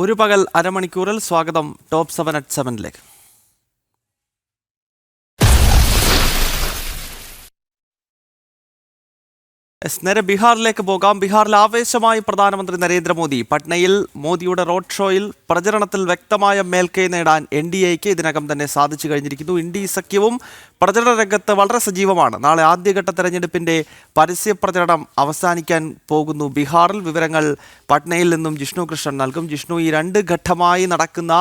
ഒരു പകൽ അരമണിക്കൂറിൽ സ്വാഗതം. ടോപ്പ് സെവൻ അറ്റ് സെവനിലേക്ക്. എസ്, നേരെ ബീഹാറിലേക്ക് പോകാം. ബീഹാറിൽ ആവേശമായി പ്രധാനമന്ത്രി നരേന്ദ്രമോദി. പട്നയിൽ മോദിയുടെ റോഡ് ഷോയിൽ പ്രചരണത്തിൽ വ്യക്തമായ മേൽക്കൈ നേടാൻ എൻ ഡി എക്ക് ഇതിനകം തന്നെ സാധിച്ചു കഴിഞ്ഞിരിക്കുന്നു. ഇന്ത്യ സഖ്യവും പ്രചരണ രംഗത്ത് വളരെ സജീവമാണ്. നാളെ ആദ്യഘട്ട തെരഞ്ഞെടുപ്പിന്റെ പരസ്യ പ്രചരണം അവസാനിക്കാൻ പോകുന്നു. ബീഹാറിൽ വിവരങ്ങൾ പട്നയിൽ നിന്നും ജിഷ്ണു കൃഷ്ണൻ നൽകും. ജിഷ്ണു ഈ രണ്ട് ഘട്ടമായി നടക്കുന്ന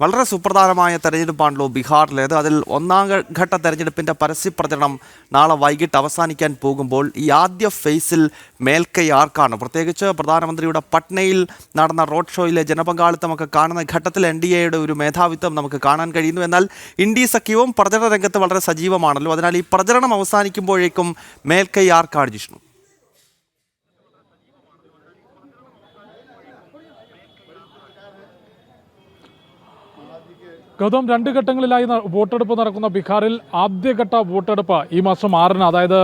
വളരെ സുപ്രധാനമായ തെരഞ്ഞെടുപ്പാണല്ലോ ബീഹാറിലേത് അതിൽ ഒന്നാം ഘട്ട തെരഞ്ഞെടുപ്പിന്റെ പരസ്യ പ്രചരണം നാളെ വൈകിട്ട് അവസാനിക്കാൻ പോകുമ്പോൾ ഈ ആദ്യ ഫേസിൽ മേൽക്കൈ ആർക്കാണ്? പ്രത്യേകിച്ച് പ്രധാനമന്ത്രിയുടെ പട്നയിൽ നടന്ന റോഡ് ഷോയിലെ ജനപങ്കാളിത്തമൊക്കെ കാണുന്ന ഘട്ടത്തിൽ എൻ ഡി എയുടെ ഒരു മേധാവിത്വം നമുക്ക് കാണാൻ കഴിയുന്നു. എന്നാൽ ഇന്ത്യ സഖ്യവും പ്രചരണ രംഗത്ത് വളരെ സജീവമാണല്ലോ. അതിനാൽ ഈ പ്രചരണം അവസാനിക്കുമ്പോഴേക്കും മേൽക്കൈ ആർക്കാണ് ജിഷ്ണു? ഗൗതം രണ്ട് ഘട്ടങ്ങളിലായി വോട്ടെടുപ്പ് നടക്കുന്ന ബീഹാറിൽ ആദ്യഘട്ട വോട്ടെടുപ്പ് ഈ മാസം ആറിന് അതായത്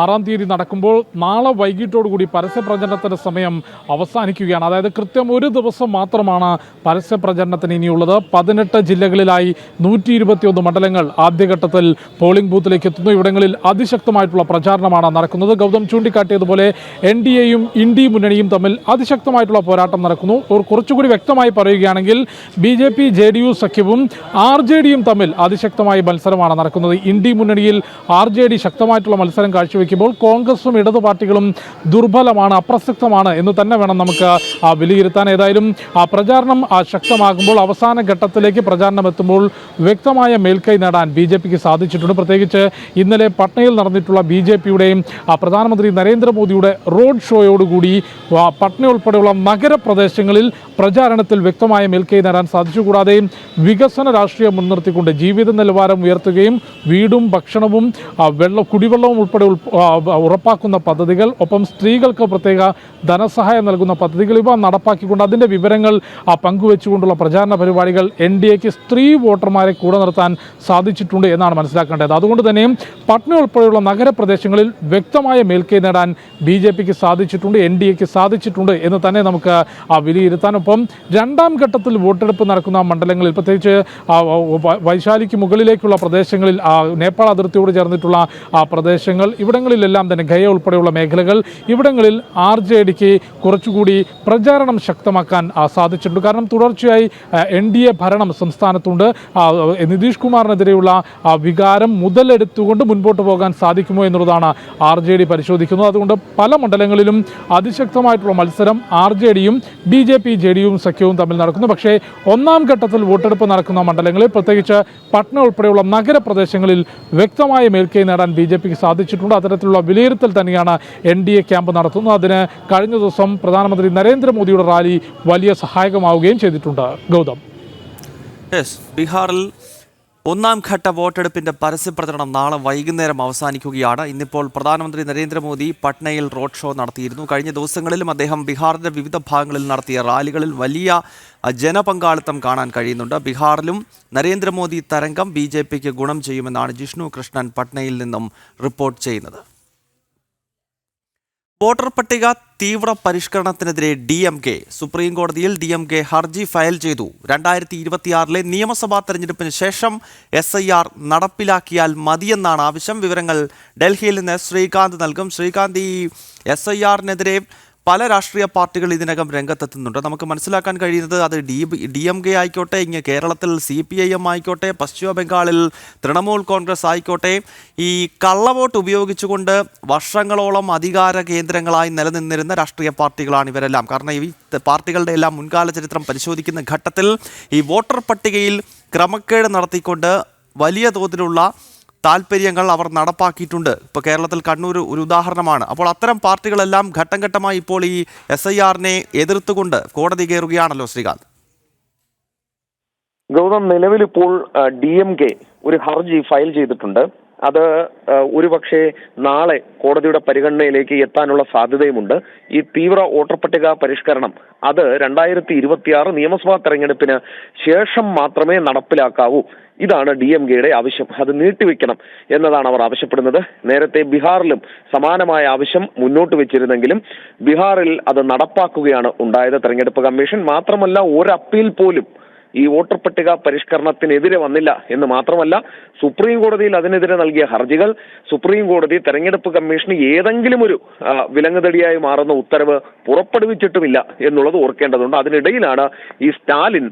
ആറാം തീയതി നടക്കുമ്പോൾ നാളെ വൈകിട്ടോടുകൂടി പരസ്യ പ്രചരണത്തിന്റെ സമയം അവസാനിക്കുകയാണ്. അതായത് കൃത്യം ഒരു ദിവസം മാത്രമാണ് പരസ്യ പ്രചരണത്തിന് ഇനിയുള്ളത്. പതിനെട്ട് ജില്ലകളിലായി നൂറ്റി ഇരുപത്തിയൊന്ന് മണ്ഡലങ്ങൾ ആദ്യഘട്ടത്തിൽ പോളിംഗ് ബൂത്തിലേക്ക് എത്തുന്നു. ഇവിടങ്ങളിൽ അതിശക്തമായിട്ടുള്ള പ്രചാരണമാണ് നടക്കുന്നത്. ഗൗതം ചൂണ്ടിക്കാട്ടിയതുപോലെ എൻ ഡി എയും ഇന്ത്യ മുന്നണിയും തമ്മിൽ അതിശക്തമായിട്ടുള്ള പോരാട്ടം നടക്കുന്നു. കുറച്ചുകൂടി വ്യക്തമായി പറയുകയാണെങ്കിൽ B J P J D U സഖ്യവും ആർ ജെ ഡിയും തമ്മിൽ അതിശക്തമായ മത്സരമാണ് നടക്കുന്നത്. ഇന്ത്യ മുന്നണിയിൽ ആർ ജെ ഡി ശക്തമായിട്ടുള്ള മത്സരം കാഴ്ചവെക്കുമ്പോൾ കോൺഗ്രസും ഇടതു പാർട്ടികളും ദുർബലമാണ് അപ്രസക്തമാണ് എന്ന് തന്നെ വേണം നമുക്ക് വിലയിരുത്താൻ. ഏതായാലും ആ പ്രചാരണം ശക്തമാകുമ്പോൾ അവസാന ഘട്ടത്തിലേക്ക് പ്രചാരണം എത്തുമ്പോൾ വ്യക്തമായ മേൽക്കൈ നേടാൻ ബി ജെ പിക്ക് സാധിച്ചിട്ടുണ്ട്. പ്രത്യേകിച്ച് ഇന്നലെ പട്നയിൽ നടന്നിട്ടുള്ള ബി ജെ പിയുടെയും പ്രധാനമന്ത്രി നരേന്ദ്രമോദിയുടെ റോഡ് ഷോയോടുകൂടി പട്ന ഉൾപ്പെടെയുള്ള നഗരപ്രദേശങ്ങളിൽ പ്രചാരണത്തിൽ വ്യക്തമായ മേൽക്കൈ നേടാൻ സാധിച്ചു. കൂടാതെ വികസന രാഷ്ട്രീയം മുൻനിർത്തിക്കൊണ്ട് ജീവിത നിലവാരം ഉയർത്തുകയും വീടും ഭക്ഷണവും വെള്ളം വെള്ള കുടിവെള്ളവും ഉൾപ്പെടെ ഉറപ്പാക്കുന്ന പദ്ധതികൾ ഒപ്പം സ്ത്രീകൾക്ക് പ്രത്യേക ധനസഹായം നൽകുന്ന പദ്ധതികൾ ഇവ നടപ്പാക്കിക്കൊണ്ട് അതിന്റെ വിവരങ്ങൾ പങ്കുവെച്ചുകൊണ്ടുള്ള പ്രചാരണ പരിപാടികൾ എൻ ഡി എക്ക് സ്ത്രീ വോട്ടർമാരെ കൂടെ നിർത്താൻ സാധിച്ചിട്ടുണ്ട് എന്നാണ് മനസ്സിലാക്കേണ്ടത്. അതുകൊണ്ട് തന്നെയും പട്ന ഉൾപ്പെടെയുള്ള നഗരപ്രദേശങ്ങളിൽ വ്യക്തമായ മേൽക്കൈ നേടാൻ ബി ജെ പിക്ക് സാധിച്ചിട്ടുണ്ട് എൻ ഡി എക്ക് സാധിച്ചിട്ടുണ്ട് എന്ന് തന്നെ നമുക്ക് വിലയിരുത്താൻ. ഒപ്പം രണ്ടാം ഘട്ടത്തിൽ വോട്ടെടുപ്പ് നടക്കുന്ന മണ്ഡലങ്ങളിൽ പ്രത്യേകിച്ച് വൈശാലിക്ക് മുകളിലേക്കുള്ള പ്രദേശങ്ങളിൽ നേപ്പാൾ അതിർത്തിയോട് ചേർന്നിട്ടുള്ള പ്രദേശങ്ങൾ ഇവിടങ്ങളിലെല്ലാം തന്നെ ഗയ ഉൾപ്പെടെയുള്ള മേഖലകൾ ഇവിടങ്ങളിൽ ആർ ജെ ഡിക്ക് കുറച്ചുകൂടി പ്രചാരണം ശക്തമാക്കാൻ സാധിച്ചിട്ടുണ്ട്. കാരണം തുടർച്ചയായി എൻ ഡി എ ഭരണം സംസ്ഥാനത്തുണ്ട്. നിതീഷ് കുമാറിനെതിരെയുള്ള ആ, വികാരം മുതലെടുത്തുകൊണ്ട് മുൻപോട്ട് പോകാൻ സാധിക്കുമോ എന്നുള്ളതാണ് ആർ ജെ ഡി പരിശോധിക്കുന്നത്. അതുകൊണ്ട് പല മണ്ഡലങ്ങളിലും അതിശക്തമായിട്ടുള്ള മത്സരം ആർ ജെ ഡിയും ബി ജെ പി ജെ ഡിയും സഖ്യവും തമ്മിൽ നടക്കുന്നു. പക്ഷേ ഒന്നാം ഘട്ടത്തിൽ വോട്ടെടുപ്പ് നടക്കുന്ന മണ്ഡലങ്ങളിൽ പ്രത്യേകിച്ച് പട്ന ഉൾപ്പെടെയുള്ള നഗരപ്രദേശങ്ങളിൽ വ്യക്തമായ മേൽക്കൈ നേടാൻ ബി ജെ പിക്ക് സാധിച്ചിട്ടുണ്ട്. അത്തരത്തിലുള്ള വിലയിരുത്തൽ തന്നെയാണ് എൻ ഡി എ ക്യാമ്പ് നടത്തുന്നത്. അതിന് കഴിഞ്ഞ ദിവസം പ്രധാനമന്ത്രി നരേന്ദ്രമോദിയുടെ റാലി വലിയ സഹായകമാവുകയും ചെയ്തിട്ടുണ്ട്. ഗൗതം. ബീഹാറിൽ ഒന്നാം ഘട്ട വോട്ടെടുപ്പിന്റെ പരസ്യപ്രചരണം നാളെ വൈകുന്നേരം അവസാനിക്കുകയാണ്. ഇന്നിപ്പോൾ പ്രധാനമന്ത്രി നരേന്ദ്രമോദി പട്നയിൽ റോഡ് ഷോ നടത്തിയിരുന്നു. കഴിഞ്ഞ ദിവസങ്ങളിലും അദ്ദേഹം ബീഹാറിന്റെ വിവിധ ഭാഗങ്ങളിൽ നടത്തിയ റാലികളിൽ വലിയ ജനപങ്കാളിത്തം കാണാൻ കഴിയുന്നുണ്ട്. ബീഹാറിലും നരേന്ദ്രമോദി തരംഗം ബി ഗുണം ചെയ്യുമെന്നാണ് ജിഷ്ണു കൃഷ്ണൻ പട്നയിൽ നിന്നും റിപ്പോർട്ട് ചെയ്യുന്നത്. വോട്ടർ പട്ടിക തീവ്ര പരിഷ്കരണത്തിനെതിരെ ഡി എം കെ സുപ്രീം കോടതിയിൽ ഡി എം കെ ഹർജി ഫയൽ ചെയ്തു. രണ്ടായിരത്തി ഇരുപത്തിയാറിലെ നിയമസഭാ തെരഞ്ഞെടുപ്പിന് ശേഷം എസ് ഐ ആർ നടപ്പിലാക്കിയാൽ മതിയെന്നാണ് ആവശ്യം. വിവരങ്ങൾ ഡൽഹിയിൽ നിന്ന് ശ്രീകാന്ത് നൽകും. ശ്രീകാന്ത് ഈ എസ് ഐ ആറിനെതിരെ പല രാഷ്ട്രീയ പാർട്ടികൾ ഇതിനകം രംഗത്തെത്തുന്നുണ്ട്. നമുക്ക് മനസ്സിലാക്കാൻ കഴിയുന്നത് അത് ഡി ഡി എം കെ ആയിക്കോട്ടെ ഇങ്ങനെ കേരളത്തിൽ സി പി ഐ എം ആയിക്കോട്ടെ പശ്ചിമ ബംഗാളിൽ തൃണമൂൽ കോൺഗ്രസ് ആയിക്കോട്ടെ ഈ കള്ളവോട്ട് ഉപയോഗിച്ചുകൊണ്ട് വർഷങ്ങളോളം അധികാര കേന്ദ്രങ്ങളായി നിലനിന്നിരുന്ന രാഷ്ട്രീയ പാർട്ടികളാണ് ഇവരെല്ലാം. കാരണം ഈ പാർട്ടികളുടെ എല്ലാം മുൻകാല ചരിത്രം പരിശോധിക്കുന്ന ഘട്ടത്തിൽ ഈ വോട്ടർ പട്ടികയിൽ ക്രമക്കേട് നടത്തിക്കൊണ്ട് വലിയ തോതിലുള്ള താല്പര്യങ്ങൾ അവർ നടപ്പാക്കിയിട്ടുണ്ട്. ഇപ്പോൾ കേരളത്തിൽ കണ്ണൂർ ഒരു ഉദാഹരണമാണ്. അപ്പോൾ അത്തരം പാർട്ടികളെല്ലാം ഘട്ടം ഘട്ടമായി ഇപ്പോൾ ഈ എസ് ഐ ആറിനെ എതിർത്തുകൊണ്ട് കോടതി കയറുകയാണല്ലോ ശ്രീകാന്ത്. ഗൗതം നിലവിലിപ്പോൾ ഡി എം കെ ഒരു ഹർജി ഫയൽ ചെയ്തിട്ടുണ്ട്. അത് ഒരുപക്ഷെ നാളെ കോടതിയുടെ പരിഗണനയിലേക്ക് എത്താനുള്ള സാധ്യതയുമുണ്ട്. ഈ തീവ്ര വോട്ടർ പട്ടിക പരിഷ്കരണം അത് രണ്ടായിരത്തി ഇരുപത്തിയാറ് നിയമസഭാ തെരഞ്ഞെടുപ്പിന് ശേഷം മാത്രമേ നടപ്പിലാക്കാവൂ. ഇതാണ് ഡി എം കെയുടെ ആവശ്യം. അത് നീട്ടിവെക്കണം എന്നതാണ് അവർ ആവശ്യപ്പെടുന്നത്. നേരത്തെ ബീഹാറിലും സമാനമായ ആവശ്യം മുന്നോട്ട് വെച്ചിരുന്നെങ്കിലും ബീഹാറിൽ അത് നടപ്പാക്കുകയാണ് ഉണ്ടായത് തെരഞ്ഞെടുപ്പ് കമ്മീഷൻ. മാത്രമല്ല ഒരു അപ്പീൽ പോലും ഈ വോട്ടർ പട്ടിക പരിഷ്കരണത്തിനെതിരെ വന്നില്ല എന്ന് മാത്രമല്ല സുപ്രീം കോടതിയിൽ അതിനെതിരെ നൽകിയ ഹർജികൾ സുപ്രീം കോടതി തെരഞ്ഞെടുപ്പ് കമ്മീഷന് ഏതെങ്കിലും ഒരു വിലങ്ങുതടിയായി മാറുന്ന ഉത്തരവ് പുറപ്പെടുവിച്ചിട്ടുമില്ല എന്നുള്ളത് ഓർക്കേണ്ടതുണ്ട്. അതിനിടയിലാണ് ഈ സ്റ്റാലിൻ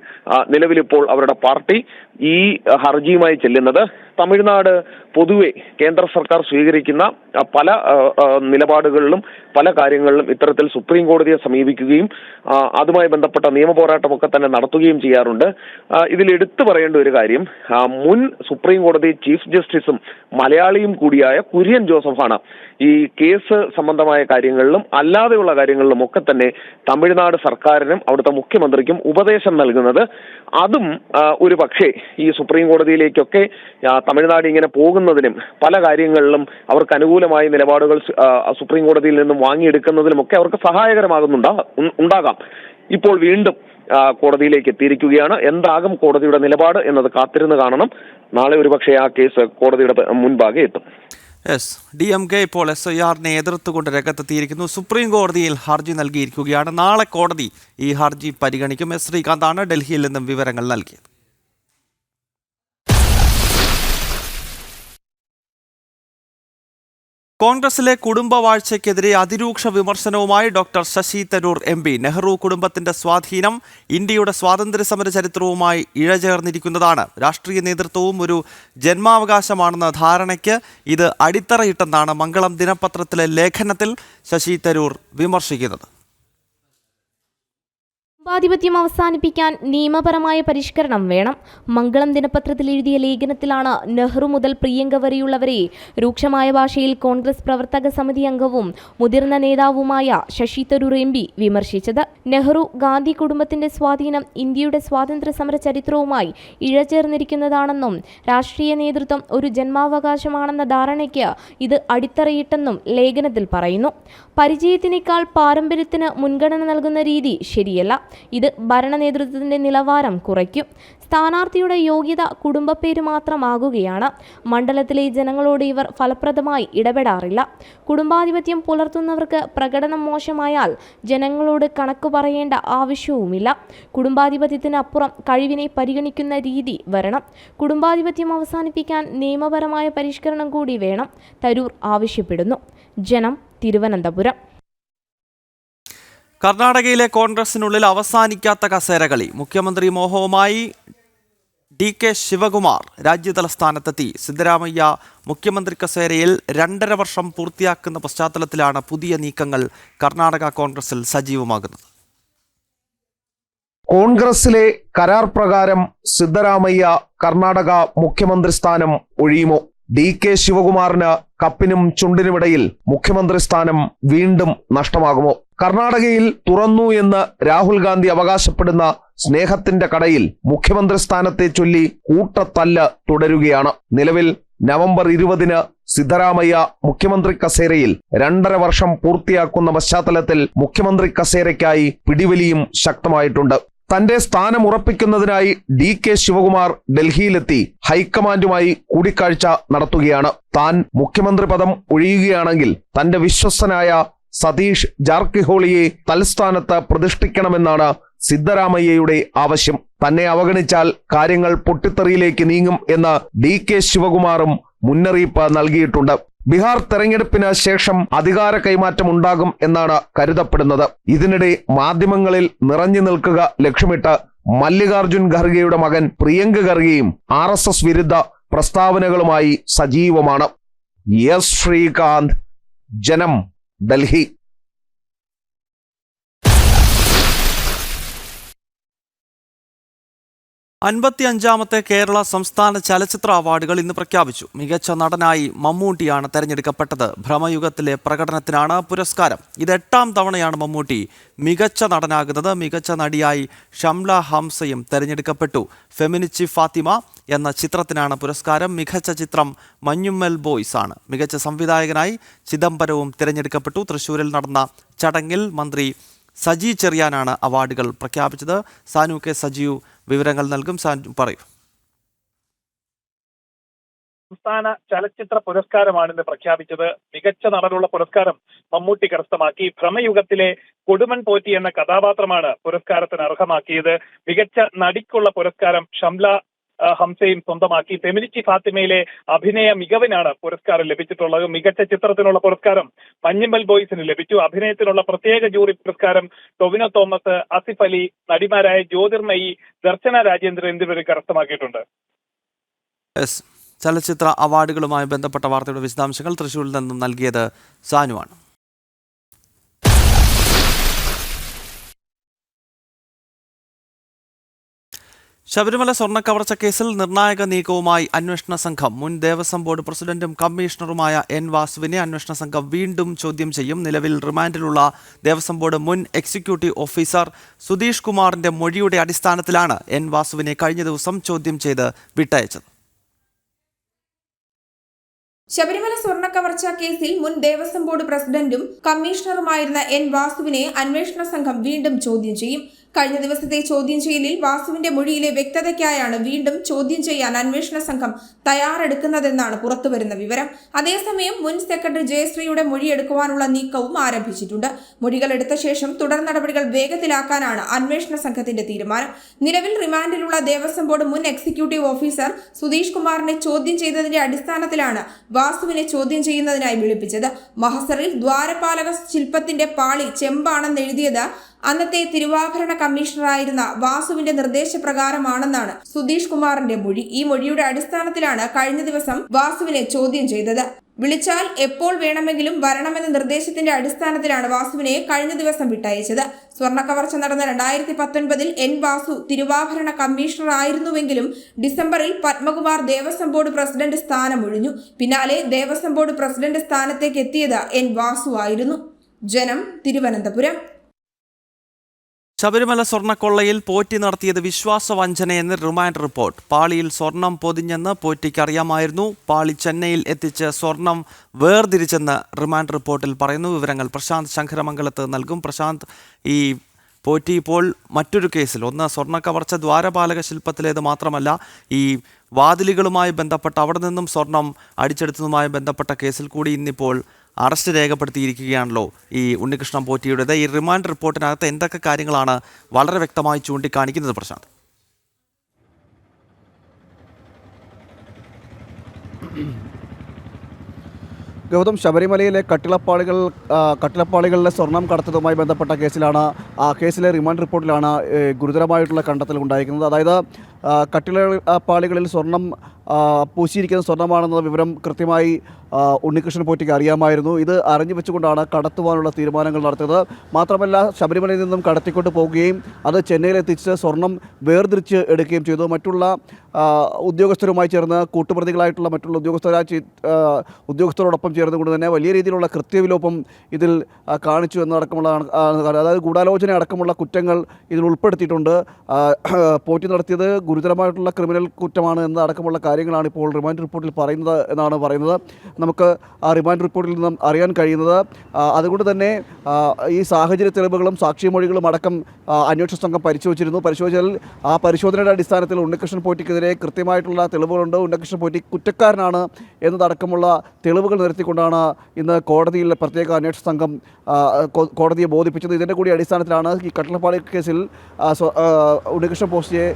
നിലവിലിപ്പോൾ അവരുടെ പാർട്ടി ഈ ഹർജിയുമായി ചെല്ലുന്നത്. തമിഴ്നാട് പൊതുവെ കേന്ദ്ര സർക്കാർ സ്വീകരിക്കുന്ന പല നിലപാടുകളിലും പല കാര്യങ്ങളിലും ഇത്തരത്തിൽ സുപ്രീം കോടതിയെ സമീപിക്കുകയും അതുമായി ബന്ധപ്പെട്ട നിയമ പോരാട്ടമൊക്കെ തന്നെ നടത്തുകയും ചെയ്യാറുണ്ട്. ഇതിൽ എടുത്തു പറയേണ്ട ഒരു കാര്യം മുൻ സുപ്രീം കോടതി ചീഫ് ജസ്റ്റിസും മലയാളിയും കൂടിയായ കുര്യൻ ജോസഫാണ് ഈ കേസ് സംബന്ധമായ കാര്യങ്ങളിലും അല്ലാതെയുള്ള കാര്യങ്ങളിലും ഒക്കെ തന്നെ തമിഴ്നാട് സർക്കാരിനും അവിടുത്തെ മുഖ്യമന്ത്രിക്കും ഉപദേശം നൽകുന്നത്. അതും ഒരു പക്ഷേ ഈ സുപ്രീം കോടതിയിലേക്കൊക്കെ തമിഴ്നാട് ഇങ്ങനെ പോകുന്നതിനും പല കാര്യങ്ങളിലും അവർക്ക് അനുകൂലമായ നിലപാടുകൾ സുപ്രീം കോടതിയിൽ നിന്നും വാങ്ങിയെടുക്കുന്നതിലുമൊക്കെ അവർക്ക് സഹായകരമാകുന്നുണ്ടാ ഉണ്ടാകാം. ഇപ്പോൾ വീണ്ടും കോടതിയിലേക്ക് എത്തിയിരിക്കുകയാണ്. എന്താകും കോടതിയുടെ നിലപാട് എന്നത് കാത്തിരുന്ന് കാണണം. നാളെ ഒരുപക്ഷെ ആ കേസ് കോടതിയുടെ മുൻപാകെ എത്തും. എസ് ഡി എം കെ ഇപ്പോൾ എസ് ഐ ആറിനെ എതിർത്തുകൊണ്ട് രംഗത്തെത്തിയിരിക്കുന്നു. സുപ്രീം കോടതിയിൽ ഹർജി നൽകിയിരിക്കുകയാണ്. നാളെ കോടതി ഈ ഹർജി പരിഗണിക്കും. എസ് ശ്രീകാന്താണ് ഡൽഹിയിൽ നിന്നും വിവരങ്ങൾ നൽകിയത്. കോൺഗ്രസിലെ കുടുംബവാഴ്ചയ്ക്കെതിരെ അതിരൂക്ഷ വിമർശനവുമായി doctor Shashi Tharoor M P. Nehru കുടുംബത്തിന്റെ സ്വാധീനം ഇന്ത്യയുടെ സ്വാതന്ത്ര്യ സമര ചരിത്രവുമായി ഇഴചേർന്നിരിക്കുന്നതാണ്. രാഷ്ട്രീയ നേതൃത്വവും ഒരു ജന്മാവകാശമാണെന്ന ധാരണയ്ക്ക് ഇത് അടിത്തറയിട്ടെന്നാണ് മംഗളം ദിനപത്രത്തിലെ ലേഖനത്തിൽ ശശി തരൂർ വിമർശിക്കുന്നത്. കുടുംബാധിപത്യം അവസാനിപ്പിക്കാൻ നിയമപരമായ പരിഷ്കരണം വേണം. മംഗളം ദിനപത്രത്തിൽ എഴുതിയ ലേഖനത്തിലാണ് നെഹ്റു മുതൽ പ്രിയങ്ക വരെയുള്ളവരെ രൂക്ഷമായ ഭാഷയിൽ കോൺഗ്രസ് പ്രവർത്തക സമിതി അംഗവും മുതിർന്ന നേതാവുമായ ശശി തരൂർ എം പി വിമർശിച്ചത്. നെഹ്റു ഗാന്ധി കുടുംബത്തിന്റെ സ്വാധീനം ഇന്ത്യയുടെ സ്വാതന്ത്ര്യ സമര ചരിത്രവുമായി ഇഴചേർന്നിരിക്കുന്നതാണെന്നും രാഷ്ട്രീയ നേതൃത്വം ഒരു ജന്മാവകാശമാണെന്ന ധാരണയ്ക്ക് ഇത് അടിത്തറയിട്ടെന്നും ലേഖനത്തിൽ പറയുന്നു. പരിചയത്തിനേക്കാൾ പാരമ്പര്യത്തിന് മുൻഗണന നൽകുന്ന രീതി ശരിയല്ല. ഇത് ഭരണ നേതൃത്വത്തിന്റെ നിലവാരം കുറയ്ക്കും. സ്ഥാനാർത്ഥിയുടെ യോഗ്യത കുടുംബപ്പേര് മാത്രമാകുകയാണ്. മണ്ഡലത്തിലെ ജനങ്ങളോട് ഇവർ ഫലപ്രദമായി ഇടപെടാറില്ല. കുടുംബാധിപത്യം പുലർത്തുന്നവർക്ക് പ്രകടനം മോശമായാൽ ജനങ്ങളോട് കണക്ക് പറയേണ്ട ആവശ്യവുമില്ല. കുടുംബാധിപത്യത്തിനപ്പുറം കഴിവിനെ പരിഗണിക്കുന്ന രീതി വരണം. കുടുംബാധിപത്യം അവസാനിപ്പിക്കാൻ നിയമപരമായ പരിഷ്കരണം കൂടി വേണം. തരൂർ ആവശ്യപ്പെടുന്നു. ജനം തിരുവനന്തപുരം. കർണാടകയിലെ കോൺഗ്രസിനുള്ളിൽ അവസാനിക്കാത്ത കസേരകളി. മുഖ്യമന്ത്രി മോഹവുമായി ഡി കെ ശിവകുമാർ രാജ്യതല സ്ഥാനത്തെത്തി സിദ്ധരാമയ്യ മുഖ്യമന്ത്രി കസേരയിൽ രണ്ടര വർഷം പൂർത്തിയാക്കുന്ന പശ്ചാത്തലത്തിലാണ് പുതിയ നീക്കങ്ങൾ കർണാടക കോൺഗ്രസിൽ സജീവമാകുന്നത്. കോൺഗ്രസിലെ കരാർ പ്രകാരം സിദ്ധരാമയ്യ കർണാടക മുഖ്യമന്ത്രി സ്ഥാനം ഒഴിയുമോ? ഡി കെ ശിവകുമാറിന് കപ്പിനും ചുണ്ടിനുമിടയിൽ മുഖ്യമന്ത്രി സ്ഥാനം വീണ്ടും നഷ്ടമാകുമോ? കർണാടകയിൽ തുറന്നു എന്ന് രാഹുൽ ഗാന്ധി അവകാശപ്പെടുന്ന സ്നേഹത്തിന്റെ കടയിൽ മുഖ്യമന്ത്രി സ്ഥാനത്തെ ചൊല്ലി കൂട്ടത്തല്ല് തുടരുകയാണ്. നിലവിൽ നവംബർ ഇരുപതിന് സിദ്ധരാമയ്യ മുഖ്യമന്ത്രി കസേരയിൽ രണ്ടര വർഷം പൂർത്തിയാക്കുന്ന പശ്ചാത്തലത്തിൽ മുഖ്യമന്ത്രി കസേരയ്ക്കായി പിടിവലിയും ശക്തമായിട്ടുണ്ട്. തന്റെ സ്ഥാനം ഉറപ്പിക്കുന്നതിനായി ഡി കെ ശിവകുമാർ ഡൽഹിയിലെത്തി ഹൈക്കമാൻഡുമായി കൂടിക്കാഴ്ച നടത്തുകയാണ്. താൻ മുഖ്യമന്ത്രി പദം ഒഴിയുകയാണെങ്കിൽ തന്റെ വിശ്വസ്തനായ സതീഷ് ജാർക്കിഹോളിയെ തൽസ്ഥാനത്ത് പ്രതിഷ്ഠിക്കണമെന്നാണ് സിദ്ധരാമയ്യയുടെ ആവശ്യം. തന്നെ അവഗണിച്ചാൽ കാര്യങ്ങൾ പൊട്ടിത്തെറിയിലേക്ക് നീങ്ങും എന്ന് ഡി കെ ശിവകുമാറും മുന്നറിയിപ്പ് നൽകിയിട്ടുണ്ട്. ബീഹാർ തെരഞ്ഞെടുപ്പിന് ശേഷം അധികാര കൈമാറ്റം ഉണ്ടാകും എന്നാണ് കരുതപ്പെടുന്നത്. ഇതിനിടെ മാധ്യമങ്ങളിൽ നിറഞ്ഞു നിൽക്കുക ലക്ഷ്യമിട്ട് മല്ലികാർജുൻ ഖർഗെയുടെ മകൻ പ്രിയങ്ക ഖർഗെയും ആർ എസ് എസ് വിരുദ്ധ പ്രസ്താവനകളുമായി സജീവമാണ്. എസ് ശ്രീകാന്ത് ജനം ഡൽഹി. അൻപത്തിയഞ്ചാമത്തെ കേരള സംസ്ഥാന ചലച്ചിത്ര അവാർഡുകൾ ഇന്ന് പ്രഖ്യാപിച്ചു. മികച്ച നടനായി മമ്മൂട്ടിയാണ് തെരഞ്ഞെടുക്കപ്പെട്ടത്. ഭ്രമയുഗത്തിലെ പ്രകടനത്തിനാണ് പുരസ്കാരം. ഇത് എട്ടാം തവണയാണ് മമ്മൂട്ടി മികച്ച നടനാകുന്നത്. മികച്ച നടിയായി ഷംല ഹംസയും തെരഞ്ഞെടുക്കപ്പെട്ടു. ഫെമിനിച്ചി ഫാത്തിമ എന്ന ചിത്രത്തിനാണ് പുരസ്കാരം. മികച്ച ചിത്രം മഞ്ഞുമ്മൽ ബോയ്സ് ആണ്. മികച്ച സംവിധായകനായി ചിദംബരവും തിരഞ്ഞെടുക്കപ്പെട്ടു. തൃശൂരിൽ നടന്ന ചടങ്ങിൽ മന്ത്രി സജി ചെറിയാനാണ് അവാർഡുകൾ പ്രഖ്യാപിച്ചത്. സാനു കെ സജീവ് വിവരങ്ങൾ നൽകും. സാൻജു പറയും. സംസ്ഥാന ചലച്ചിത്ര പുരസ്കാരമാണ് ഇന്ന് പ്രഖ്യാപിച്ചത്. മികച്ച നടനുള്ള പുരസ്കാരം മമ്മൂട്ടി കരസ്ഥമാക്കി. ഭ്രമയുഗത്തിലെ കൊടുമൻ പോറ്റി എന്ന കഥാപാത്രമാണ് പുരസ്കാരത്തിന് അർഹമാക്കിയത്. മികച്ച നടിക്കുള്ള പുരസ്കാരം ഷംല ഹംസയും സ്വന്തമാക്കി. ഫെമിനിറ്റി ഫാത്തിമയിലെ അഭിനയ മികവിനാണ് പുരസ്കാരം ലഭിച്ചിട്ടുള്ളത്. മികച്ച ചിത്രത്തിനുള്ള പുരസ്കാരം മഞ്ഞുമ്മൽ ബോയ്സിന് ലഭിച്ചു. അഭിനയത്തിനുള്ള പ്രത്യേക ജൂറി പുരസ്കാരം ടൊവിനോ തോമസ് ആസിഫ് അലി നടിമാരായ ജ്യോതിർമയി ദർശന രാജേന്ദ്രൻ എന്നിവർ കരസ്ഥമാക്കിയിട്ടുണ്ട്. ചലച്ചിത്ര അവാർഡുകളുമായി ബന്ധപ്പെട്ട വാർത്തയുടെ വിശദാംശങ്ങൾ തൃശ്ശൂരിൽ നിന്നും നൽകിയത് സാനുവാണ്. ശബരിമല സ്വർണക്കവർച്ച കേസിൽ നിർണായക നീക്കവുമായി അന്വേഷണ സംഘം. മുൻ ദേവസ്വം ബോർഡ് പ്രസിഡന്റും കമ്മീഷണറുമായ എൻ വാസുവിനെ അന്വേഷണ സംഘം വീണ്ടും ചോദ്യം ചെയ്യും. നിലവിൽ റിമാൻഡിലുള്ള ദേവസ്വം ബോർഡ് മുൻ എക്സിക്യൂട്ടീവ് ഓഫീസർ സുധീഷ് കുമാറിന്റെ മൊഴിയുടെ അടിസ്ഥാനത്തിലാണ് എൻ വാസുവിനെ കഴിഞ്ഞ ദിവസം ചോദ്യം ചെയ്ത് വിട്ടയച്ചത്. ശബരിമല സ്വർണ കവർച്ചാ കേസിൽ മുൻ ദേവസ്വം ബോർഡ് പ്രസിഡന്റും കമ്മീഷണറുമായിരുന്ന എൻ വാസുവിനെ അന്വേഷണ സംഘം വീണ്ടും ചോദ്യം ചെയ്യും. കഴിഞ്ഞ ദിവസത്തെ ചോദ്യം ചെയ്യലിൽ വാസുവിന്റെ മൊഴിയിലെ വ്യക്തതയ്ക്കായാണ് വീണ്ടും ചോദ്യം ചെയ്യാൻ അന്വേഷണ സംഘം തയ്യാറെടുക്കുന്നതെന്നാണ് പുറത്തുവരുന്ന വിവരം. അതേസമയം മുൻ സെക്രട്ടറി ജയശ്രീയുടെ മൊഴിയെടുക്കുവാനുള്ള നീക്കവും ആരംഭിച്ചിട്ടുണ്ട്. മൊഴികൾ എടുത്ത ശേഷം തുടർ നടപടികൾ വേഗത്തിലാക്കാനാണ് അന്വേഷണ സംഘത്തിന്റെ തീരുമാനം. നിലവിൽ റിമാൻഡിലുള്ള ദേവസ്വം ബോർഡ് മുൻ എക്സിക്യൂട്ടീവ് ഓഫീസർ സുധീഷ് കുമാറിനെ ചോദ്യം ചെയ്തതിന്റെ അടിസ്ഥാനത്തിലാണ് വാസുവിനെ ചോദ്യം ചെയ്യുന്നതിനായി വിളിപ്പിച്ചത്. മഹസറിൽ ദ്വാരപാലക ശില്പത്തിന്റെ പാളി ചെമ്പാണെന്ന് എഴുതിയത് അന്നത്തെ തിരുവാഭരണ കമ്മീഷണറായിരുന്ന വാസുവിന്റെ നിർദ്ദേശപ്രകാരമാണെന്നാണ് സുധീഷ് കുമാറിന്റെ മൊഴി. ഈ മൊഴിയുടെ അടിസ്ഥാനത്തിലാണ് കഴിഞ്ഞ ദിവസം വാസുവിനെ ചോദ്യം ചെയ്തത്. വിളിച്ചാൽ എപ്പോൾ വേണമെങ്കിലും വരണമെന്ന നിർദ്ദേശത്തിന്റെ അടിസ്ഥാനത്തിലാണ് വാസുവിനെ കഴിഞ്ഞ ദിവസം വിട്ടയച്ചത്. സ്വർണ കവർച്ച നടന്ന രണ്ടായിരത്തി പത്തൊൻപതിൽ എൻ വാസു തിരുവാഭരണ കമ്മീഷണർ ആയിരുന്നുവെങ്കിലും ഡിസംബറിൽ പത്മകുമാർ ദേവസ്വം ബോർഡ് പ്രസിഡന്റ് സ്ഥാനമൊഴിഞ്ഞു. പിന്നാലെ ദേവസ്വം ബോർഡ് പ്രസിഡന്റ് സ്ഥാനത്തേക്ക് എത്തിയത് എൻ വാസു ആയിരുന്നു. ജനം തിരുവനന്തപുരം. ശബരിമല സ്വർണക്കൊള്ളയിൽ പോറ്റി നടത്തിയത് വിശ്വാസവഞ്ചനയെന്ന് റിമാൻഡ് റിപ്പോർട്ട്. പാളിയിൽ സ്വർണം പൊതിഞ്ഞെന്ന് പോറ്റിക്ക് അറിയാമായിരുന്നു. പാളി ചെന്നൈയിൽ എത്തിച്ച് സ്വർണം വേർതിരിച്ചെന്ന് റിമാൻഡ് റിപ്പോർട്ടിൽ പറയുന്നു. വിവരങ്ങൾ പ്രശാന്ത് ശങ്കരമംഗലത്ത് നൽകും. പ്രശാന്ത് ഈ പോറ്റി ഇപ്പോൾ മറ്റൊരു കേസിൽ. ഒന്ന് സ്വർണ കവർച്ച ദ്വാരപാലക ശില്പത്തിലേത് മാത്രമല്ല ഈ വാതിലുകളുമായി ബന്ധപ്പെട്ട് അവിടെ നിന്നും സ്വർണം അടിച്ചെടുത്തതുമായി ബന്ധപ്പെട്ട കേസിൽ കൂടി ഇന്നിപ്പോൾ അറസ്റ്റ് രേഖപ്പെടുത്തിയിരിക്കുകയാണല്ലോ ഈ ഉണ്ണികൃഷ്ണൻ പോറ്റിയുടേത്. ഈ റിമാൻഡ് റിപ്പോർട്ടിനകത്ത് എന്തൊക്കെ കാര്യങ്ങളാണ് വളരെ വ്യക്തമായി ചൂണ്ടിക്കാണിക്കുന്നത് പ്രശാന്ത്? ഗൗതം ശബരിമലയിലെ കട്ടിളപ്പാളികൾ കട്ടിളപ്പാളികളിലെ സ്വർണം കടത്തതുമായി ബന്ധപ്പെട്ട കേസിലാണ് ആ കേസിലെ റിമാൻഡ് റിപ്പോർട്ടിലാണ് ഗുരുതരമായിട്ടുള്ള കണ്ടെത്തൽ ഉണ്ടായിരിക്കുന്നത് അതായത് ആ, കട്ടിള പാളികളിൽ സ്വർണം പൂശിയിരിക്കുന്ന സ്വർണമാണെന്ന വിവരം കൃത്യമായി ഉണ്ണികൃഷ്ണൻ പോറ്റിക്ക് അറിയാമായിരുന്നു. ഇത് അറിഞ്ഞു വെച്ചുകൊണ്ടാണ് കടത്തുവാനുള്ള തീരുമാനങ്ങൾ നടത്തിയത്. മാത്രമല്ല ശബരിമലയിൽ നിന്നും കടത്തിക്കൊണ്ട് പോവുകയും അത് ചെന്നൈയിലെത്തിച്ച് സ്വർണം വേർതിരിച്ച് എടുക്കുകയും ചെയ്തു. മറ്റുള്ള ഉദ്യോഗസ്ഥരുമായി ചേർന്ന് കൂട്ടുപ്രതികളായിട്ടുള്ള മറ്റുള്ള ഉദ്യോഗസ്ഥരായി ഉദ്യോഗസ്ഥരോടൊപ്പം ചേർന്നുകൊണ്ട് തന്നെ വലിയ രീതിയിലുള്ള കൃത്യവിലോപം ഇതിൽ കാണിച്ചു എന്നതടക്കമുള്ളതാണ് അതായത് ഗൂഢാലോചന അടക്കമുള്ള കുറ്റങ്ങൾ ഇതിൽ ഉൾപ്പെടുത്തിയിട്ടുണ്ട്. പോറ്റി നടത്തിയത് ഗുരുതരമായിട്ടുള്ള ക്രിമിനൽ കുറ്റമാണ് എന്നതടക്കമുള്ള കാര്യങ്ങളാണ് ഇപ്പോൾ റിമാൻഡ് റിപ്പോർട്ടിൽ പറയുന്നത് എന്നാണ് പറയുന്നത്. നമുക്ക് ആ റിമാൻഡ് റിപ്പോർട്ടിൽ നിന്നും അറിയാൻ കഴിയുന്നത് അതുകൊണ്ട് തന്നെ ഈ സാഹചര്യ തെളിവുകളും സാക്ഷിമൊഴികളും അടക്കം അന്വേഷണ സംഘം പരിശോധിച്ചിരുന്നു. പരിശോധിച്ചാൽ ആ പരിശോധനയുടെ അടിസ്ഥാനത്തിൽ ഉണ്ണികൃഷ്ണൻ പോറ്റിക്കെതിരെ കൃത്യമായിട്ടുള്ള തെളിവുകളുണ്ട്. ഉണ്ണികൃഷ്ണൻ പോറ്റി കുറ്റക്കാരനാണ് എന്നതടക്കമുള്ള തെളിവുകൾ നിരത്തിക്കൊണ്ടാണ് ഇന്ന് കോടതിയിൽ പ്രത്യേക അന്വേഷണ സംഘം കോടതിയെ ബോധിപ്പിച്ചത്. ഇതിന്റെ കൂടി അടിസ്ഥാനത്തിലാണ് ഈ കട്ടളപ്പാടി കേസിൽ ഉണ്ണികൃഷ്ണൻ പോസ്റ്റിയെ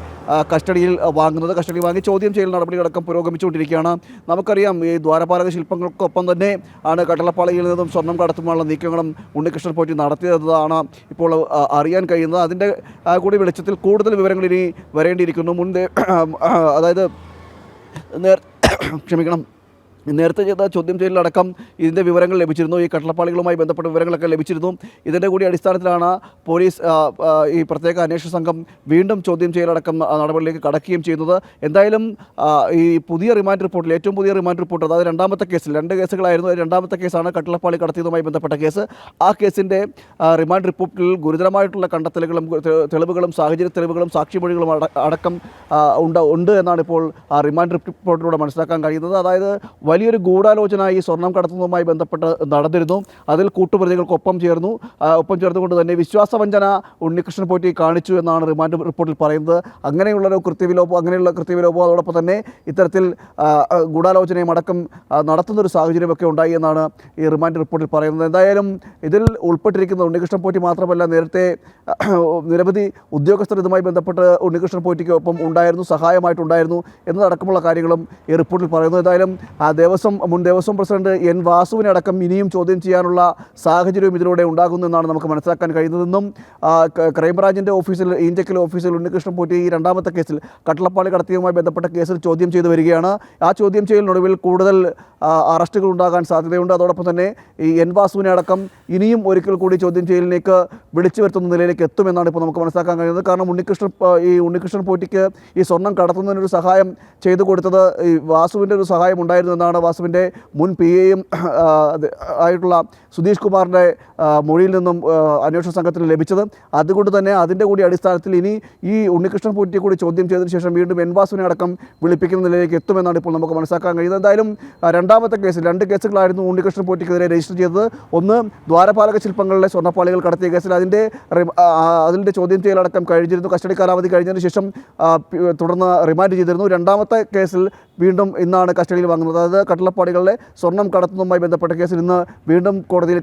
കസ്റ്റഡിയിൽ വാങ്ങുന്നത്. കസ്റ്റഡി വാങ്ങി ചോദ്യം ചെയ്യൽ നടപടികളടക്കം പുരോഗമിച്ചുകൊണ്ടിരിക്കുകയാണ്. നമുക്കറിയാം ഈ ദ്വാരപാലക ശില്പങ്ങൾക്കൊപ്പം തന്നെ ആണ് കടലപ്പാളയിൽ നിന്നും സ്വർണം കടത്തുവാനുള്ള നീക്കങ്ങളും ഉണ്ണികൃഷ്ണൻ പോറ്റി നടത്തിയതാണ് ഇപ്പോൾ അറിയാൻ കഴിയുന്നത്. അതിന്റെ കൂടി വെളിച്ചത്തിൽ കൂടുതൽ വിവരങ്ങൾ ഇനി വരേണ്ടിയിരിക്കുന്നു. മുൻപേ അതായത് നേർ ക്ഷമിക്കണം. നേരത്തെ ചെയ്ത ചോദ്യം ചെയ്യലടക്കം ഇതിന്റെ വിവരങ്ങൾ ലഭിച്ചിരുന്നു. ഈ കട്ടളപ്പാളികളുമായി ബന്ധപ്പെട്ട വിവരങ്ങളൊക്കെ ലഭിച്ചിരുന്നു. ഇതിന്റെ കൂടി അടിസ്ഥാനത്തിലാണ് പോലീസ് ഈ പ്രത്യേക അന്വേഷണ സംഘം വീണ്ടും ചോദ്യം ചെയ്യലടക്കം നടപടിയിലേക്ക് കടക്കുകയും ചെയ്യുന്നത്. എന്തായാലും ഈ പുതിയ റിമാൻഡ് റിപ്പോർട്ടിൽ ഏറ്റവും പുതിയ റിമാൻഡ് റിപ്പോർട്ട് അതായത് രണ്ടാമത്തെ കേസിൽ രണ്ട് കേസുകളായിരുന്നു. രണ്ടാമത്തെ കേസാണ് കട്ടളപ്പാളി കടത്തിയതുമായി ബന്ധപ്പെട്ട കേസ്. ആ കേസിന്റെ റിമാൻഡ് റിപ്പോർട്ടിൽ ഗുരുതരമായിട്ടുള്ള കണ്ടെത്തലുകളും തെളിവുകളും സാഹചര്യ തെളിവുകളും സാക്ഷിമൊഴികളും അടക്കം ഉണ്ട് ഉണ്ട് എന്നാണ് ഇപ്പോൾ റിമാൻഡ് റിപ്പോർട്ടിലൂടെ മനസ്സിലാക്കാൻ കഴിയുന്നത്. അതായത് വലിയൊരു ഗൂഢാലോചന ഈ സ്വർണം കടത്തുന്നതുമായി ബന്ധപ്പെട്ട് നടന്നിരുന്നു. അതിൽ കൂട്ടുപ്രതികൾക്കൊപ്പം ചേർന്നു. ഒപ്പം ചേർന്നുകൊണ്ട് തന്നെ വിശ്വാസവഞ്ചന ഉണ്ണികൃഷ്ണൻ പോറ്റി കാണിച്ചു എന്നാണ് റിമാൻഡ് റിപ്പോർട്ടിൽ പറയുന്നത്. അങ്ങനെയുള്ളൊരു കൃത്യവിലോപം അങ്ങനെയുള്ള കൃത്യവിലോപം അതോടൊപ്പം തന്നെ ഇത്തരത്തിൽ ഗൂഢാലോചനയും അടക്കം നടത്തുന്നൊരു സാഹചര്യമൊക്കെ ഉണ്ടായി എന്നാണ് ഈ റിമാൻഡ് റിപ്പോർട്ടിൽ പറയുന്നത്. എന്തായാലും ഇതിൽ ഉൾപ്പെട്ടിരിക്കുന്ന ഉണ്ണികൃഷ്ണൻ പോറ്റി മാത്രമല്ല നേരത്തെ നിരവധി ഉദ്യോഗസ്ഥർ ഇതുമായി ബന്ധപ്പെട്ട് ഉണ്ണികൃഷ്ണൻ പോറ്റിക്കൊപ്പം ഉണ്ടായിരുന്നു സഹായമായിട്ടുണ്ടായിരുന്നു എന്നതടക്കമുള്ള കാര്യങ്ങളും ഈ റിപ്പോർട്ടിൽ പറയുന്നു. എന്തായാലും ദേവസ്വം മുൻ ദേവസ്വം പ്രസിഡന്റ് എൻ വാസുവിനെ അടക്കം ഇനിയും ചോദ്യം ചെയ്യാനുള്ള സാഹചര്യവും ഇതിലൂടെ ഉണ്ടാകുന്നു എന്നാണ് നമുക്ക് മനസ്സിലാക്കാൻ കഴിയുന്നതെന്നും ക്രൈംബ്രാഞ്ചിന്റെ ഓഫീസിൽ ഈഞ്ചക്കൽ ഓഫീസിൽ ഉണ്ണികൃഷ്ണൻ പോറ്റി ഈ രണ്ടാമത്തെ കേസിൽ കട്ടളപ്പാളി കടത്തിയതുമായി ബന്ധപ്പെട്ട കേസിൽ ചോദ്യം ചെയ്തു വരികയാണ്. ആ ചോദ്യം ചെയ്യലിനൊടുവിൽ കൂടുതൽ അറസ്റ്റുകൾ ഉണ്ടാകാൻ സാധ്യതയുണ്ട്. അതോടൊപ്പം തന്നെ ഈ എൻ വാസുവിനെ അടക്കം ഇനിയും ഒരിക്കൽ കൂടി ചോദ്യം ചെയ്യലിലേക്ക് വിളിച്ചു വരുത്തുന്ന നിലയിലേക്ക് എത്തുമെന്നാണ് ഇപ്പോൾ നമുക്ക് മനസ്സിലാക്കാൻ കഴിയുന്നത്. കാരണം ഉണ്ണികൃഷ്ണൻ ഈ ഉണ്ണികൃഷ്ണൻ പോറ്റിക്ക് ഈ സ്വർണം കടത്തുന്നതിനൊരു സഹായം ചെയ്തു കൊടുത്തത് ഈ വാസുവിന്റെ ഒരു സഹായം ഉണ്ടായിരുന്നു എന്നാണ് വാസുവിന്റെ മുൻ പി എയും ആയിട്ടുള്ള സുധീഷ് കുമാറിന്റെ മൊഴിയിൽ നിന്നും അന്വേഷണ സംഘത്തിന് ലഭിച്ചത്. അതുകൊണ്ട് തന്നെ അതിന്റെ കൂടി അടിസ്ഥാനത്തിൽ ഇനി ഈ ഉണ്ണികൃഷ്ണൻ പൂറ്റിയെ കൂടി ചോദ്യം ചെയ്തതിന് ശേഷം വീണ്ടും എൻ വാസുവിനെ അടക്കം വിളിപ്പിക്കുന്ന നിലയിലേക്ക് എത്തുമെന്നാണ് ഇപ്പോൾ നമുക്ക് മനസ്സിലാക്കാൻ കഴിയുന്നത്. എന്തായാലും രണ്ടാമത്തെ കേസ് രണ്ട് കേസുകളായിരുന്നു ഉണ്ണികൃഷ്ണൻ പൂറ്റിക്കെതിരെ രജിസ്റ്റർ ചെയ്തത്. ഒന്ന് ദ്വാരപാലക ശില്പങ്ങളിലെ സ്വർണപ്പാളികൾ കടത്തിയ കേസിൽ അതിന്റെ അതിന്റെ ചോദ്യം ചെയ്യലടക്കം കഴിഞ്ഞിരുന്നു. കസ്റ്റഡി കാലാവധി കഴിഞ്ഞതിന് ശേഷം തുടർന്ന് റിമാൻഡ് ചെയ്തിരുന്നു. രണ്ടാമത്തെ കേസിൽ വീണ്ടും ഇന്നാണ് കസ്റ്റഡിയിൽ വാങ്ങുന്നത്. അതായത് കട്ടളപ്പാടികളിലെ സ്വർണം കടത്തുന്നതുമായി ബന്ധപ്പെട്ട കേസിൽ ഇന്ന് വീണ്ടും കോടതിയിൽ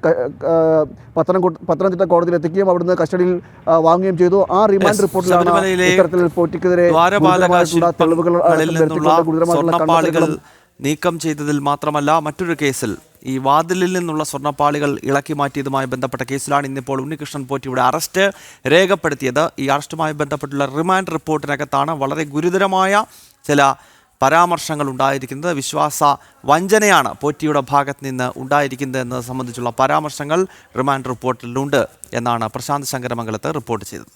പത്തനം പത്തനംതിട്ട കോടതിയിൽ എത്തിക്കുകയും അവിടുന്ന് കസ്റ്റഡിയിൽ വാങ്ങുകയും ചെയ്തു. ആ റിമാൻഡ് റിപ്പോർട്ടിൽ റിപ്പോർട്ടിലാണ് ഇത്തരത്തിൽ പോറ്റിക്കെതിരെ തെളിവുകൾ ഗുരുതരമായിട്ടുള്ള നീക്കം ചെയ്തതിൽ മാത്രമല്ല മറ്റൊരു കേസിൽ ഈ വാതിലിൽ നിന്നുള്ള സ്വർണപ്പാളികൾ ഇളക്കി മാറ്റിയതുമായി ബന്ധപ്പെട്ട കേസിലാണ് ഇന്നിപ്പോൾ ഉണ്ണികൃഷ്ണൻ പോറ്റിയുടെ അറസ്റ്റ് രേഖപ്പെടുത്തിയത്. ഈ അറസ്റ്റുമായി ബന്ധപ്പെട്ടുള്ള റിമാൻഡ് റിപ്പോർട്ടിനകത്താണ് വളരെ ഗുരുതരമായ ചില പരാമർശങ്ങൾ ഉണ്ടായിരിക്കുന്നത്. വിശ്വാസ വഞ്ചനയാണ് പോറ്റിയുടെ ഭാഗത്ത് നിന്ന് ഉണ്ടായിരിക്കുന്നത് എന്നത് സംബന്ധിച്ചുള്ള പരാമർശങ്ങൾ റിമാൻഡ് റിപ്പോർട്ടിലുണ്ട് എന്നാണ് പ്രശാന്ത് ശങ്കരമംഗലത്ത് റിപ്പോർട്ട് ചെയ്തത്.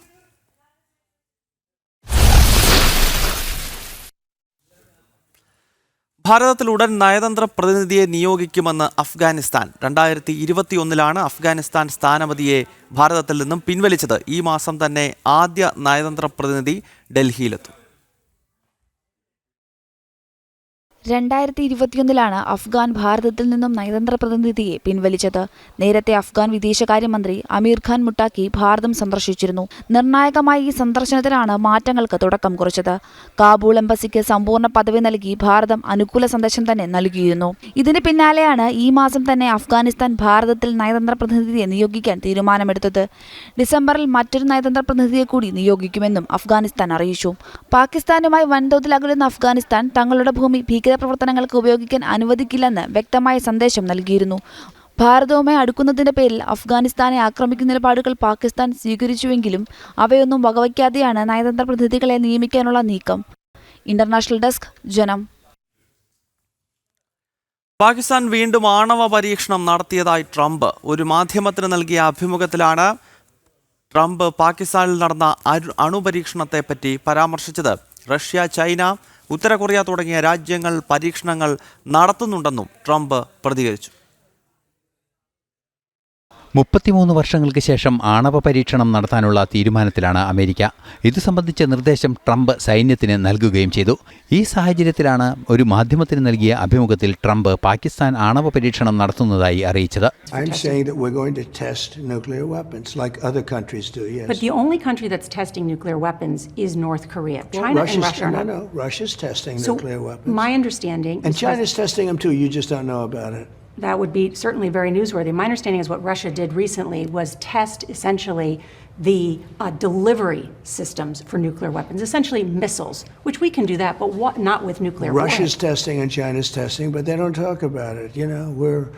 ഭാരതത്തിൽ ഉടൻ നയതന്ത്ര പ്രതിനിധിയെ നിയോഗിക്കുമെന്ന് അഫ്ഗാനിസ്ഥാൻ. രണ്ടായിരത്തി ഇരുപത്തിയൊന്നിലാണ് അഫ്ഗാനിസ്ഥാൻ സ്ഥാനപതിയെ ഭാരതത്തിൽ നിന്നും പിൻവലിച്ചത്. ഈ മാസം തന്നെ ആദ്യ നയതന്ത്ര പ്രതിനിധി ഡൽഹിയിലെത്തും. രണ്ടായിരത്തി ഇരുപത്തിയൊന്നിലാണ് അഫ്ഗാൻ ഭാരതത്തിൽ നിന്നും നയതന്ത്ര പ്രതിനിധിയെ പിൻവലിച്ചത്. നേരത്തെ അഫ്ഗാൻ വിദേശകാര്യമന്ത്രി അമീർ ഖാൻ മുട്ടാക്കി ഭാരതം സന്ദർശിച്ചിരുന്നു. നിർണായകമായ ഈ സന്ദർശനത്തിലാണ് മാറ്റങ്ങൾക്ക് തുടക്കം കുറിച്ചത്. കാബൂൾ എംബസിക്ക് സമ്പൂർണ പദവി നൽകി ഭാരതം അനുകൂല സന്ദേശം തന്നെ നൽകിയിരുന്നു. ഇതിന് പിന്നാലെയാണ് ഈ മാസം തന്നെ അഫ്ഗാനിസ്ഥാൻ ഭാരതത്തിൽ നയതന്ത്ര പ്രതിനിധിയെ നിയോഗിക്കാൻ തീരുമാനമെടുത്തത്. ഡിസംബറിൽ മറ്റൊരു നയതന്ത്ര പ്രതിനിധിയെ കൂടി നിയോഗിക്കുമെന്നും അഫ്ഗാനിസ്ഥാൻ അറിയിച്ചു. പാകിസ്ഥാനുമായി വൻതോതിൽ അകലുന്ന അഫ്ഗാനിസ്ഥാൻ തങ്ങളുടെ ഭൂമി ഭീകരപ്രവർത്തനങ്ങൾക്ക് ഉപയോഗിക്കാൻ അനുവദിക്കില്ലെന്ന് വ്യക്തമായ സന്ദേശം നൽകിയിരുന്നു. ഭാരതവുമായി അടുക്കുന്നതിന്റെ പേരിൽ അഫ്ഗാനിസ്ഥാനെ ആക്രമിക്കുന്ന നിലപാടുകൾ പാകിസ്ഥാൻ സ്വീകരിച്ചുവെങ്കിലും അവയൊന്നും വകവയ്ക്കാതെയാണ് നയതന്ത്ര പ്രതിനിധികളെ നിയമിക്കാനുള്ള നീക്കം. ഇന്റർനാഷണൽ ഡെസ്ക് ജനം. പാകിസ്ഥാൻ വീണ്ടും ആണവ പരീക്ഷണം നടത്തിയതായി ട്രംപ്. ഒരു മാധ്യമത്തിന് നൽകിയ അഭിമുഖത്തിലാണ് ട്രംപ് പാകിസ്ഥാനിൽ നടന്ന അണുപരീക്ഷണത്തെപ്പറ്റി പറ്റി പരാമർശിച്ചത്. റഷ്യ ചൈന ഉത്തര കൊറിയ തുടങ്ങിയ രാജ്യങ്ങൾ പരീക്ഷണങ്ങൾ നടത്തുന്നുണ്ടെന്നും ട്രംപ് പ്രതികരിച്ചു. മുപ്പത്തിമൂന്ന് വർഷങ്ങൾക്ക് ശേഷം ആണവ പരീക്ഷണം നടത്താനുള്ള തീരുമാനത്തിലാണ് അമേരിക്ക ഇത് സംബന്ധിച്ച നിർദ്ദേശം ട്രംപ് സൈന്യത്തിന് നൽകുകയും ചെയ്തു ഈ സാഹചര്യത്തിലാണ് ഒരു മാധ്യമത്തിന് നൽകിയ അഭിമുഖത്തിൽ ട്രംപ് പാകിസ്ഥാൻ ആണവ പരീക്ഷണം നടത്തുന്നതായി അറിയിച്ചത് I'm saying that we're going to test nuclear weapons like other countries do, yes. But the only country that's testing nuclear weapons is North Korea. Well, China and Russia no, no, Russia's testing So nuclear weapons. my understanding and China's testing them too, you just don't know about it. That would be certainly very newsworthy. My understanding is what Russia did recently was test essentially the uh, delivery systems for nuclear weapons, essentially missiles, which we can do that, but what, not with nuclear Russia's testing and China's testing, but they don't talk about it. You know, we're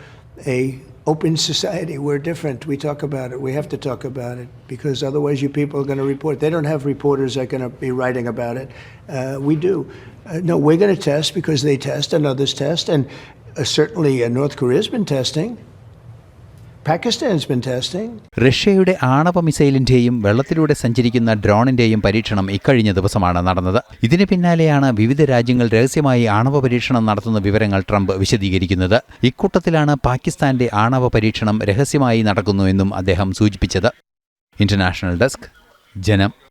a open society. We're different. We talk about it. We have to talk about it because otherwise, you people are going to report. They don't have reporters that are going to be writing about it. Uh, we do. Uh, no, we're going to test because they test and others test, and uh, certainly uh, North Korea's been testing. റഷ്യയുടെ ആണവ മിസൈലിന്റെയും വെള്ളത്തിലൂടെ സഞ്ചരിക്കുന്ന ഡ്രോണിന്റെയും പരീക്ഷണം ഇക്കഴിഞ്ഞ ദിവസമാണ് നടന്നത്. ഇതിന് പിന്നാലെയാണ് വിവിധ രാജ്യങ്ങൾ രഹസ്യമായി ആണവ പരീക്ഷണം നടത്തുന്ന വിവരങ്ങൾ ട്രംപ് വിശദീകരിക്കുന്നത്. ഇക്കൂട്ടത്തിലാണ് പാകിസ്ഥാന്റെ ആണവ പരീക്ഷണം രഹസ്യമായി നടക്കുന്നുവെന്നും അദ്ദേഹം സൂചിപ്പിച്ചത്. ഇന്റർനാഷണൽ ഡെസ്ക് ജനം.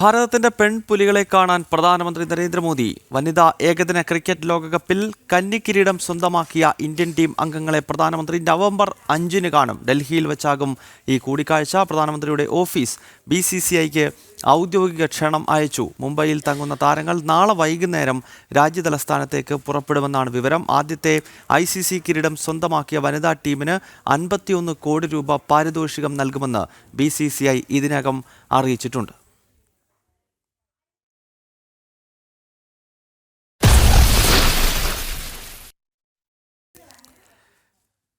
ഭാരതത്തിന്റെ പെൺപുലികളെ കാണാൻ പ്രധാനമന്ത്രി നരേന്ദ്രമോദി വനിതാ ഏകദിന ക്രിക്കറ്റ് ലോകകപ്പിൽ കന്നിക്കിരീടം സ്വന്തമാക്കിയ ഇന്ത്യൻ ടീം അംഗങ്ങളെ പ്രധാനമന്ത്രി നവംബർ അഞ്ചിന് കാണും. ഡൽഹിയിൽ വെച്ചാകും ഈ കൂടിക്കാഴ്ച. പ്രധാനമന്ത്രിയുടെ ഓഫീസ് ബി സി സി ഐക്ക് ഔദ്യോഗിക ക്ഷണം അയച്ചു. മുംബൈയിൽ തങ്ങുന്ന താരങ്ങൾ നാളെ വൈകുന്നേരം രാജ്യതലസ്ഥാനത്തേക്ക് പുറപ്പെടുമെന്നാണ് വിവരം. ആദ്യത്തെ ഐ സി സി കിരീടം സ്വന്തമാക്കിയ വനിതാ ടീമിന് അൻപത്തിയൊന്ന് കോടി രൂപ പാരിതോഷികം നൽകുമെന്ന് ബി സി സി ഐ ഇതിനകം അറിയിച്ചിട്ടുണ്ട്.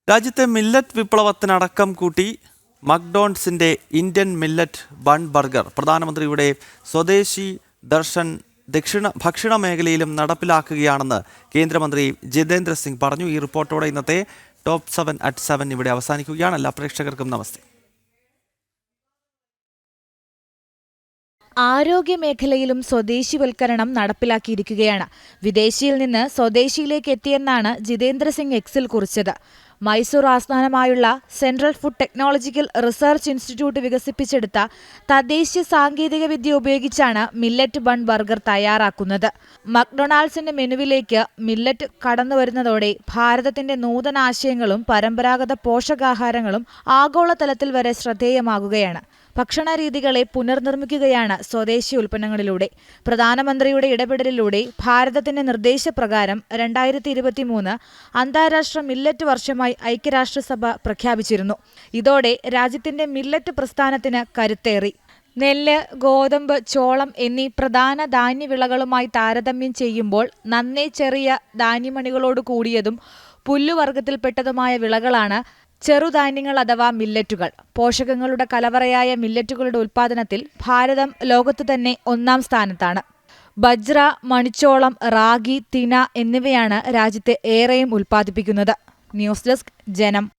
രാജ്യത്തെ മില്ലറ്റ് വിപ്ലവത്തിനടക്കം കൂട്ടി മക്ഡോൺസിന്റെ ഇന്ത്യൻ മില്ലറ്റ് ബൺ ബർഗർ. പ്രധാനമന്ത്രിയുടെ സ്വദേശി ദർശൻ ദക്ഷിണ ഭക്ഷണ മേഖലയിലും നടപ്പിലാക്കുകയാണെന്ന് കേന്ദ്രമന്ത്രി ജിതേന്ദ്ര സിംഗ് പറഞ്ഞു. ഈ റിപ്പോർട്ടോടെ ഇന്നത്തെ ടോപ്പ് സെവൻ അറ്റ് സെവൻ ഇവിടെ അവസാനിക്കുകയാണ്. എല്ലാ പ്രേക്ഷകർക്കും നമസ്തേ. ആരോഗ്യ മേഖലയിലും സ്വദേശിവൽക്കരണം നടപ്പിലാക്കിയിരിക്കുകയാണ്. വിദേശിയിൽ നിന്ന് സ്വദേശിയിലേക്ക് എത്തിയെന്നാണ് ജിതേന്ദ്ര സിംഗ് എക്സിൽ കുറിച്ചത്. മൈസൂർ ആസ്ഥാനമായുള്ള Central Food Technological Research Institute വികസിപ്പിച്ചെടുത്ത തദ്ദേശീയ സാങ്കേതിക വിദ്യ ഉപയോഗിച്ചാണ് മില്ലറ്റ് ബൺ ബർഗർ തയ്യാറാക്കുന്നത്. മക്ഡൊണാൾഡ്സിന്റെ മെനുവിലേക്ക് മില്ലറ്റ് കടന്നു വരുന്നതോടെ ഭാരതത്തിന്റെ നൂതനാശയങ്ങളും പരമ്പരാഗത പോഷകാഹാരങ്ങളും ആഗോളതലത്തിൽ വരെ ശ്രദ്ധേയമാകുകയാണ്. ഭക്ഷണരീതികളെ പുനർനിർമ്മിക്കുകയാണ് സ്വദേശി ഉൽപ്പന്നങ്ങളിലൂടെ. പ്രധാനമന്ത്രിയുടെ ഇടപെടലിലൂടെ ഭാരതത്തിന്റെ നിർദ്ദേശപ്രകാരം രണ്ടായിരത്തി ഇരുപത്തിമൂന്ന് അന്താരാഷ്ട്ര മില്ലറ്റ് വർഷമായി ഐക്യരാഷ്ട്രസഭ പ്രഖ്യാപിച്ചിരുന്നു. ഇതോടെ രാജ്യത്തിന്റെ മില്ലറ്റ് പ്രസ്ഥാനത്തിന് കരുത്തേറി. നെല്ല് ഗോതമ്പ് ചോളം എന്നീ പ്രധാന ധാന്യവിളകളുമായി താരതമ്യം ചെയ്യുമ്പോൾ നന്നേ ചെറിയ ധാന്യമണികളോട് കൂടിയതും പുല്ലുവർഗത്തിൽപ്പെട്ടതുമായ വിളകളാണ് ചെറുധാന്യങ്ങൾ അഥവാ മില്ലറ്റുകൾ പോഷകങ്ങളുടെ കലവറയായ മില്ലറ്റുകളുടെ ഉൽപ്പാദനത്തിൽ ഭാരതം ലോകത്തു തന്നെ ഒന്നാം സ്ഥാനത്താണ്. ബജ്ര മണിച്ചോളം റാഗി തിന എന്നിവയാണ് രാജ്യത്തെ ഏറെയും ഉൽപ്പാദിപ്പിക്കുന്നത്. ന്യൂസ് ഡെസ്ക് ജനം.